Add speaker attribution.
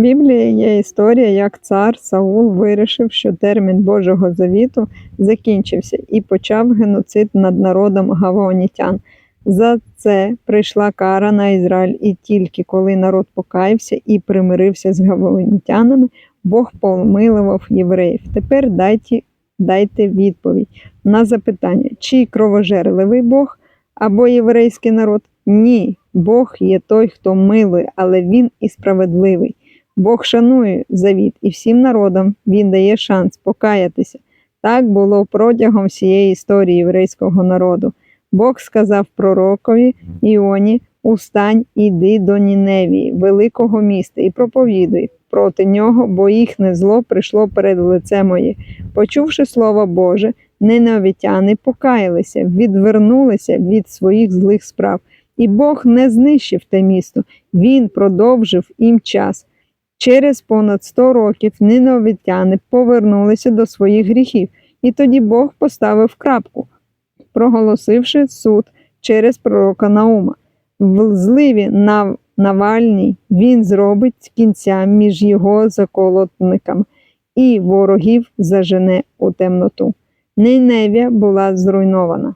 Speaker 1: Біблії є історія, як цар Саул вирішив, що термін Божого завіту закінчився і почав геноцид над народом гаваонітян. За це прийшла кара на Ізраїль, і тільки коли народ покаявся і примирився з гаваонітянами, Бог помилував євреїв. Тепер дайте, дайте відповідь на запитання, чи кровожерливий Бог або єврейський народ? Ні, Бог є той, хто милує, але він і справедливий. Бог шанує завіт і всім народам він дає шанс покаятися. Так було протягом всієї історії єврейського народу. Бог сказав пророкові Іоні: Устань, іди до Ніневії, великого міста, і проповідуй проти нього, бо їхнє зло прийшло перед лице моє. Почувши слово Боже, ненавітяни покаялися, відвернулися від своїх злих справ. І Бог не знищив те місто, він продовжив їм час. Через понад 100 років ниновітяни повернулися до своїх гріхів, і тоді Бог поставив крапку, проголосивши суд через пророка Наума. В зливі на Навальній він зробить кінця між його заколотниками і ворогів зажене у темноту. Ниневія була зруйнована.